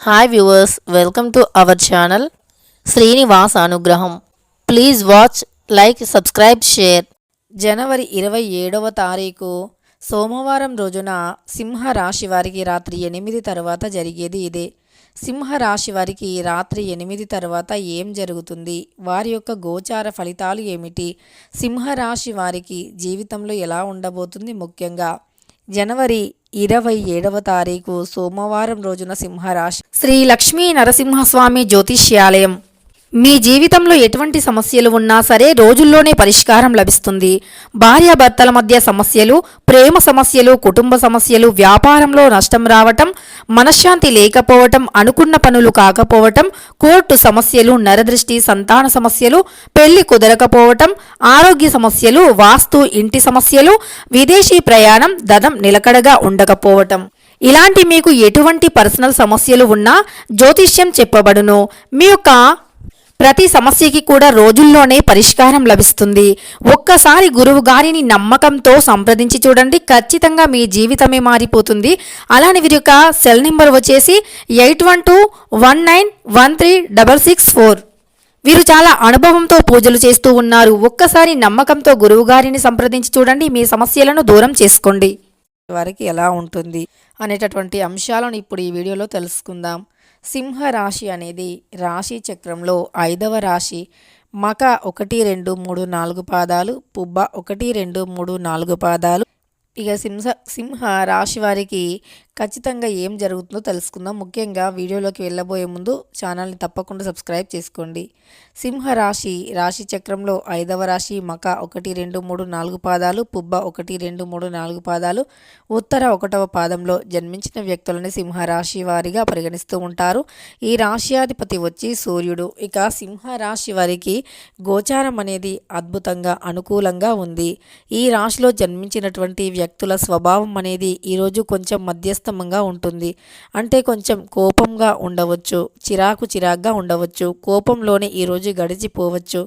Hi viewers welcome to our channel Srinivas Anugraham please watch like subscribe share జనవరి ఇరవై ఏడవ తారీఖు సోమవారం రోజున సింహ రాశి వారికి రాత్రి ఎనిమిది తర్వాత జరిగేది ఇదే. సింహ రాశి వారికి రాత్రి ఎనిమిది తర్వాత ఏం జరుగుతుంది? వారి యొక్క గోచార ఫలితాలు ఏమిటి? సింహ రాశి వారికి జీవితంలో ఎలా ఉండబోతుంది ముఖ్యంగా? జనవరి ఇరవై ఏడవ తారీఖు సోమవారం రోజున సింహరాశి. శ్రీ లక్ష్మీ నరసింహస్వామి జ్యోతిష్యాలయం. మీ జీవితంలో ఎటువంటి సమస్యలు ఉన్నా సరే రోజుల్లోనే పరిష్కారం లభిస్తుంది. భార్యాభర్తల మధ్య సమస్యలు ప్రేమ సమస్యలు కుటుంబ సమస్యలు వ్యాపారంలో నష్టం రావటం మనశ్శాంతి లేకపోవటం అనుకున్న పనులు కాకపోవటం కోర్టు సమస్యలు నరదృష్టి సంతాన సమస్యలు పెళ్ళి కుదరకపోవటం ఆరోగ్య సమస్యలు వాస్తు ఇంటి సమస్యలు విదేశీ ప్రయాణం దదం నిలకడగా ఉండకపోవటం. ఇలాంటి మీకు ఎటువంటి పర్సనల్ సమస్యలు ఉన్నా జ్యోతిష్యం చెప్పబడును. మీ యొక్క ప్రతి సమస్యకి కూడా రోజుల్లోనే పరిష్కారం లభిస్తుంది. ఒక్కసారి గురువు గారిని నమ్మకంతో సంప్రదించి చూడండి. ఖచ్చితంగా మీ జీవితమే మారిపోతుంది. అలానే వీరి యొక్క సెల్ నెంబర్ వచ్చేసి eight one two one nine one three double six four. వీరు చాలా అనుభవంతో పూజలు చేస్తూ ఉన్నారు. ఒక్కసారి నమ్మకంతో గురువు గారిని సంప్రదించి చూడండి. మీ సమస్యలను దూరం చేసుకోండి. వారికి ఎలా ఉంటుంది అనేటటువంటి అంశాలను ఇప్పుడు ఈ వీడియోలో తెలుసుకుందాం. సింహ రాశి అనేది రాశి చక్రంలో ఐదవ రాశి. మక ఒకటి రెండు మూడు నాలుగు పాదాలు పుబ్బ ఒకటి రెండు మూడు నాలుగు పాదాలు. ఇక సింహ సింహ రాశి వారికి ఖచ్చితంగా ఏం జరుగుతుందో తెలుసుకుందాం. ముఖ్యంగా వీడియోలోకి వెళ్ళబోయే ముందు ఛానల్ని తప్పకుండా సబ్స్క్రైబ్ చేసుకోండి. సింహ రాశి రాశి చక్రంలో ఐదవ రాశి మక ఒకటి రెండు మూడు నాలుగు పాదాలు పుబ్బ ఒకటి రెండు మూడు నాలుగు పాదాలు ఉత్తర ఒకటవ పాదంలో జన్మించిన వ్యక్తులని సింహ రాశి వారిగా పరిగణిస్తూ ఉంటారు. ఈ రాశ్యాధిపతి వచ్చి సూర్యుడు. ఇక సింహ రాశి వారికి గోచారం అనేది అద్భుతంగా అనుకూలంగా ఉంది. ఈ రాశిలో జన్మించినటువంటి వ్యక్తుల స్వభావం అనేది ఈరోజు కొంచెం మధ్యస్థ మధ్యస్థమంగా ఉంటుంది. అంటే కొంచెం కోపంగా ఉండవచ్చు చిరాకు చిరాగ్గా ఉండవచ్చు కోపంలోనే ఈరోజు గడిచిపోవచ్చు.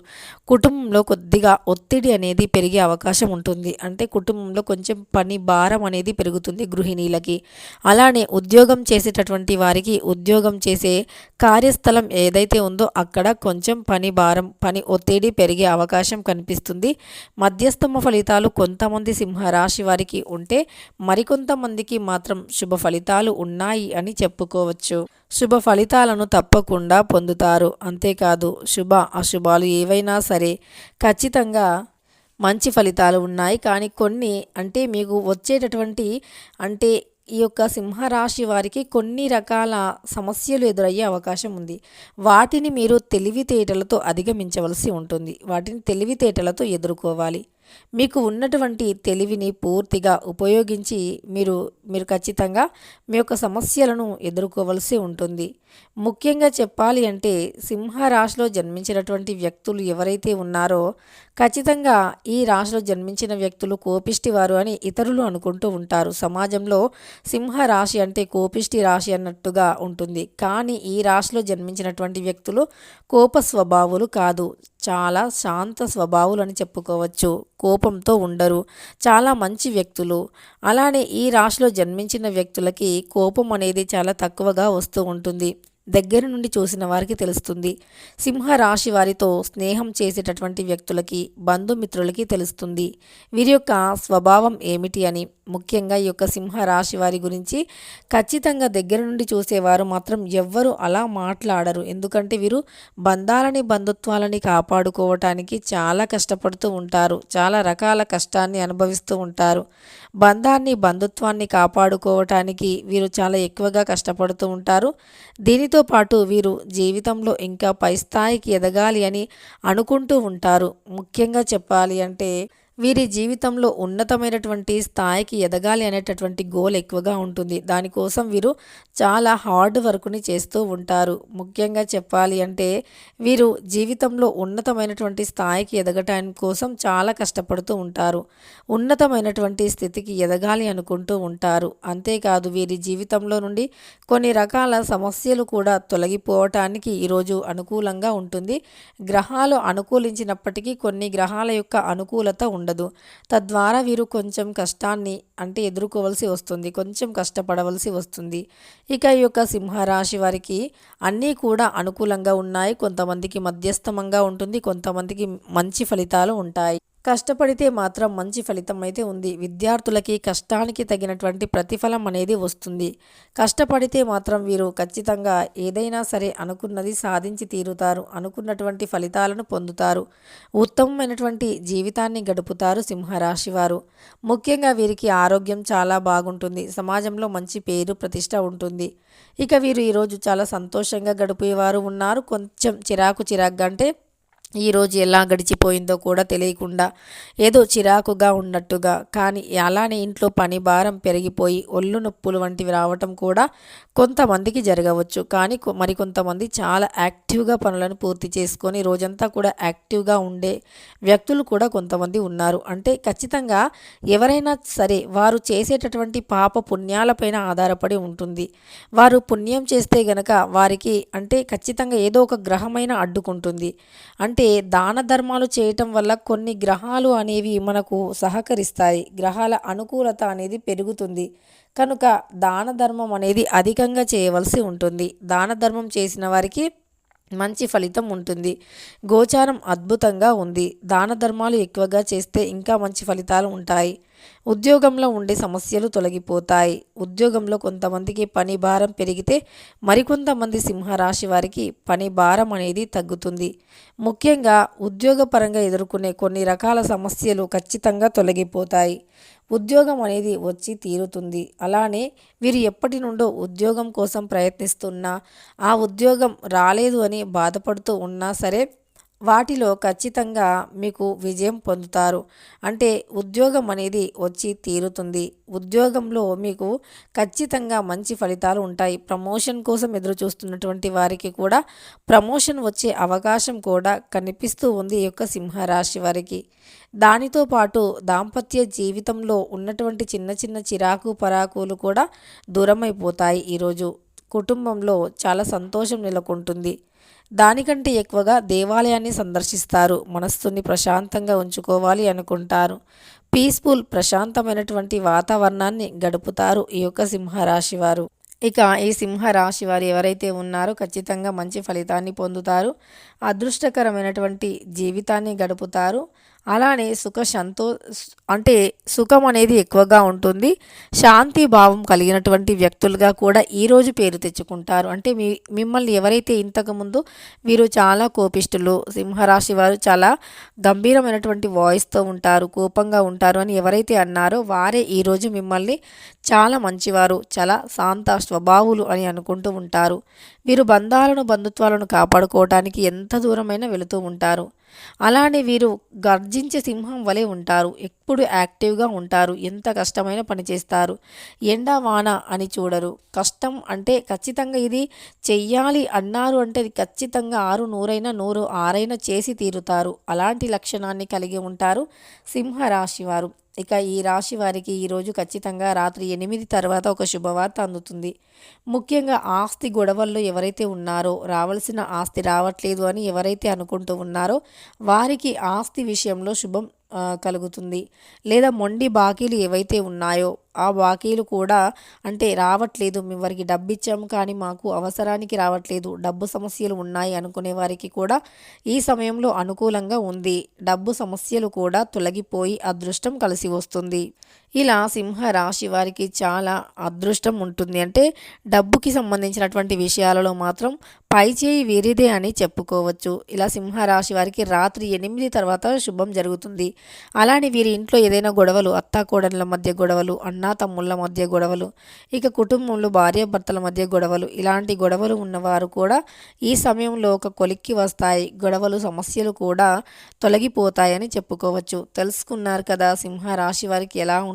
కుటుంబంలో కొద్దిగా ఒత్తిడి అనేది పెరిగే అవకాశం ఉంటుంది. అంటే కుటుంబంలో కొంచెం పని భారం అనేది పెరుగుతుంది గృహిణీలకి. అలానే ఉద్యోగం చేసేటటువంటి వారికి ఉద్యోగం చేసే కార్యస్థలం ఏదైతే ఉందో అక్కడ కొంచెం పని భారం పని ఒత్తిడి పెరిగే అవకాశం కనిపిస్తుంది. మధ్యస్థమ ఫలితాలు కొంతమంది సింహరాశి వారికి ఉంటే మరికొంతమందికి మాత్రం శుభ శుభ ఫలితాలు ఉన్నాయి అని చెప్పుకోవచ్చు. శుభ ఫలితాలను తప్పకుండా పొందుతారు. అంతేకాదు శుభ అశుభాలు ఏవైనా సరే ఖచ్చితంగా మంచి ఫలితాలు ఉన్నాయి. కానీ కొన్ని అంటే మీకు వచ్చేటటువంటి అంటే ఈ యొక్క సింహరాశి వారికి కొన్ని రకాల సమస్యలు ఎదురయ్యే అవకాశం ఉంది. వాటిని మీరు తెలివితేటలతో అధిగమించవలసి ఉంటుంది. వాటిని తెలివితేటలతో ఎదుర్కోవాలి. మీకు ఉన్నటువంటి తెలివిని పూర్తిగా ఉపయోగించి మీరు మీరు ఖచ్చితంగా మీ యొక్క సమస్యలను ఎదుర్కోవలసి ఉంటుంది. ముఖ్యంగా చెప్పాలి అంటే సింహ రాశిలో జన్మించినటువంటి వ్యక్తులు ఎవరైతే ఉన్నారో ఖచ్చితంగా ఈ రాశిలో జన్మించిన వ్యక్తులు కోపిష్టి వారు అని ఇతరులు అనుకుంటూ ఉంటారు. సమాజంలో సింహ రాశి అంటే కోపిష్టి రాశి అన్నట్టుగా ఉంటుంది. కానీ ఈ రాశిలో జన్మించినటువంటి వ్యక్తులు కోప స్వభావులు కాదు. చాలా శాంత స్వభావులు అని చెప్పుకోవచ్చు. కోపంతో ఉండరు. చాలా మంచి వ్యక్తులు. అలానే ఈ రాశిలో జన్మించిన వ్యక్తులకి కోపం అనేది చాలా తక్కువగా వస్తూ ఉంటుంది. దగ్గర నుండి చూసిన వారికి తెలుస్తుంది. సింహ రాశి వారితో స్నేహం చేసేటటువంటి వ్యక్తులకి బంధుమిత్రులకి తెలుస్తుంది. వీరి యొక్క స్వభావం ఏమిటి అని. ముఖ్యంగా ఈ యొక్క సింహ రాశి వారి గురించి ఖచ్చితంగా దగ్గర నుండి చూసేవారు మాత్రం ఎవ్వరు అలా మాట్లాడరు. ఎందుకంటే వీరు బంధాలని బంధుత్వాలని కాపాడుకోవటానికి చాలా కష్టపడుతూ ఉంటారు. చాలా రకాల కష్టాన్ని అనుభవిస్తూ ఉంటారు. బంధాన్ని బంధుత్వాన్ని కాపాడుకోవటానికి వీరు చాలా ఎక్కువగా కష్టపడుతూ ఉంటారు. దీనితో పాటు వీరు జీవితంలో ఇంకా పై స్థాయికి ఎదగాలి అని అనుకుంటూ ఉంటారు. ముఖ్యంగా చెప్పాలి అంటే వీరి జీవితంలో ఉన్నతమైనటువంటి స్థాయికి ఎదగాలి అనేటటువంటి గోల్ ఎక్కువగా ఉంటుంది. దానికోసం వీరు చాలా హార్డ్ వర్క్ని చేస్తూ ఉంటారు. ముఖ్యంగా చెప్పాలి అంటే వీరు జీవితంలో ఉన్నతమైనటువంటి స్థాయికి ఎదగటానికి కోసం చాలా కష్టపడుతూ ఉంటారు. ఉన్నతమైనటువంటి స్థితికి ఎదగాలి అనుకుంటూ ఉంటారు. అంతేకాదు వీరి జీవితంలో నుండి కొన్ని రకాల సమస్యలు కూడా తొలగిపోవటానికి ఈరోజు అనుకూలంగా ఉంటుంది. గ్రహాలు అనుకూలించినప్పటికీ కొన్ని గ్రహాల యొక్క అనుకూలత ఉండదు. తద్వారా వీరు కొంచెం కష్టాన్ని అంటే ఎదుర్కోవలసి వస్తుంది. కొంచెం కష్టపడవలసి వస్తుంది. ఇక ఈ యొక్క సింహరాశి వారికి అన్నీ కూడా అనుకూలంగా ఉన్నాయి. కొంతమందికి మధ్యస్థమంగా ఉంటుంది. కొంతమందికి మంచి ఫలితాలు ఉంటాయి. కష్టపడితే మాత్రం మంచి ఫలితం అయితే ఉంది. విద్యార్థులకి కష్టానికి తగినటువంటి ప్రతిఫలం అనేది వస్తుంది. కష్టపడితే మాత్రం వీరు ఖచ్చితంగా ఏదైనా సరే అనుకున్నది సాధించి తీరుతారు. అనుకున్నటువంటి ఫలితాలను పొందుతారు. ఉత్తమమైనటువంటి జీవితాన్ని గడుపుతారు సింహరాశి వారు. ముఖ్యంగా వీరికి ఆరోగ్యం చాలా బాగుంటుంది. సమాజంలో మంచి పేరు ప్రతిష్ట ఉంటుంది. ఇక వీరు ఈరోజు చాలా సంతోషంగా గడిపేవారు ఉన్నారు. కొంచెం చిరాకు చిరాగ్గా అంటే ఈరోజు ఎలా గడిచిపోయిందో కూడా తెలియకుండా ఏదో చిరాకుగా ఉన్నట్టుగా. కానీ అలానే ఇంట్లో పని భారం పెరిగిపోయి ఒళ్ళు నొప్పులు వంటివి రావటం కూడా కొంతమందికి జరగవచ్చు. కానీ మరికొంతమంది చాలా యాక్టివ్గా పనులను పూర్తి చేసుకొని రోజంతా కూడా యాక్టివ్గా ఉండే వ్యక్తులు కూడా కొంతమంది ఉన్నారు. అంటే ఖచ్చితంగా ఎవరైనా సరే వారు చేసేటటువంటి పాప పుణ్యాలపైన ఆధారపడి ఉంటుంది. వారు పుణ్యం చేస్తే గనక వారికి అంటే ఖచ్చితంగా ఏదో ఒక గ్రహమైన అడ్డుకుంటుంది. అంటే అంటే దాన ధర్మాలు చేయటం వల్ల కొన్ని గ్రహాలు అనేవి మనకు సహకరిస్తాయి. గ్రహాల అనుకూలత అనేది పెరుగుతుంది. కనుక దాన ధర్మం అనేది అధికంగా చేయవలసి ఉంటుంది. దాన ధర్మం చేసిన వారికి మంచి ఫలితం ఉంటుంది. గోచారం అద్భుతంగా ఉంది. దాన ధర్మాలు ఎక్కువగా చేస్తే ఇంకా మంచి ఫలితాలు ఉంటాయి. ఉద్యోగంలో ఉండే సమస్యలు తొలగిపోతాయి. ఉద్యోగంలో కొంతమందికి పని భారం పెరిగితే మరికొంతమంది సింహరాశి వారికి పని భారం అనేది తగ్గుతుంది. ముఖ్యంగా ఉద్యోగపరంగా ఎదుర్కొనే కొన్ని రకాల సమస్యలు ఖచ్చితంగా తొలగిపోతాయి. ఉద్యోగం అనేది వచ్చి తీరుతుంది. అలానే వీరు ఎప్పటి నుండో ఉద్యోగం కోసం ప్రయత్నిస్తున్నా ఆ ఉద్యోగం రాలేదు అని బాధపడుతూ ఉన్నా సరే వాటిలో ఖచ్చితంగా మీకు విజయం పొందుతారు. అంటే ఉద్యోగం అనేది వచ్చి తీరుతుంది. ఉద్యోగంలో మీకు ఖచ్చితంగా మంచి ఫలితాలు ఉంటాయి. ప్రమోషన్ కోసం ఎదురు చూస్తున్నటువంటి వారికి కూడా ప్రమోషన్ వచ్చే అవకాశం కూడా కనిపిస్తూ ఉంది ఈ యొక్క సింహరాశి వారికి. దానితో పాటు దాంపత్య జీవితంలో ఉన్నటువంటి చిన్న చిన్న చిరాకు పరాకులు కూడా దూరమైపోతాయి ఈరోజు. కుటుంబంలో చాలా సంతోషం నెలకొంటుంది. దానికంటే ఎక్కువగా దేవాలయాన్ని సందర్శిస్తారు. మనస్సుని ప్రశాంతంగా ఉంచుకోవాలి అనుకుంటారు. పీస్ఫుల్ ప్రశాంతమైనటువంటి వాతావరణాన్ని గడుపుతారు ఈ యొక్క సింహరాశి వారు. ఇక ఈ సింహరాశి వారు ఎవరైతే ఉన్నారో ఖచ్చితంగా మంచి ఫలితాన్ని పొందుతారు. అదృష్టకరమైనటువంటి జీవితాన్ని గడుపుతారు. అలానే సుఖ సంతో అంటే సుఖం అనేది ఎక్కువగా ఉంటుంది. శాంతి భావం కలిగినటువంటి వ్యక్తులుగా కూడా ఈరోజు పేరు తెచ్చుకుంటారు. అంటే మీ మిమ్మల్ని ఎవరైతే ఇంతకుముందు వీరు చాలా కోపిష్టులు సింహరాశి వారు చాలా గంభీరమైనటువంటి వాయిస్తో ఉంటారు కోపంగా ఉంటారు అని ఎవరైతే అన్నారో వారే ఈరోజు మిమ్మల్ని చాలా మంచివారు చాలా శాంత స్వభావులు అని అనుకుంటూ ఉంటారు. వీరు బంధాలను బంధుత్వాలను కాపాడుకోవటానికి ఎంత దూరమైనా వెళుతూ ఉంటారు. అలానే వీరు గర్జించే సింహం వలె ఉంటారు. ఎప్పుడు యాక్టివ్గా ఉంటారు ఎంత కష్టమైన పని చేస్తారు ఎండ వాన అని చూడరు. కష్టం అంటే ఖచ్చితంగా ఇది చెయ్యాలి అన్నారు అంటే ఖచ్చితంగా ఆరు నూరైనా నూరు ఆరైనా చేసి తీరుతారు. అలాంటి లక్షణాన్ని కలిగి ఉంటారు సింహరాశి వారు. ఇక ఈ రాశి వారికి ఈరోజు ఖచ్చితంగా రాత్రి ఎనిమిది తర్వాత ఒక శుభవార్త అందుతుంది. ముఖ్యంగా ఆస్తి గొడవల్లో ఎవరైతే ఉన్నారో రావాల్సిన ఆస్తి రావట్లేదు అని ఎవరైతే అనుకుంటూ ఉన్నారో వారికి ఆస్తి విషయంలో శుభం కలుగుతుంది. లేదా మొండి బాకీలు ఏవైతే ఉన్నాయో ఆ బాకీలు కూడా అంటే రావట్లేదు. మేము వారికి డబ్బు ఇచ్చాము కానీ మాకు అవసరానికి రావట్లేదు. డబ్బు సమస్యలు ఉన్నాయి అనుకునే వారికి కూడా ఈ సమయంలో అనుకూలంగా ఉంది. డబ్బు సమస్యలు కూడా తొలగిపోయి అదృష్టం కలిసి వస్తుంది. ఇలా సింహ రాశి వారికి చాలా అదృష్టం ఉంటుంది. అంటే డబ్బుకి సంబంధించినటువంటి విషయాలలో మాత్రం పై చేయి వీరిదే అని చెప్పుకోవచ్చు. ఇలా సింహరాశి వారికి రాత్రి ఎనిమిది తర్వాత శుభం జరుగుతుంది. అలానే వీరి ఇంట్లో ఏదైనా గొడవలు అత్తాకోడళ్ళ మధ్య గొడవలు అన్నా తమ్ముళ్ళ మధ్య గొడవలు ఇక కుటుంబంలో భార్యాభర్తల మధ్య గొడవలు ఇలాంటి గొడవలు ఉన్నవారు కూడా ఈ సమయంలో ఒక కొలిక్కి వస్తాయి. గొడవలు సమస్యలు కూడా తొలగిపోతాయని చెప్పుకోవచ్చు. తెలుసుకున్నారు కదా సింహరాశి వారికి ఎలా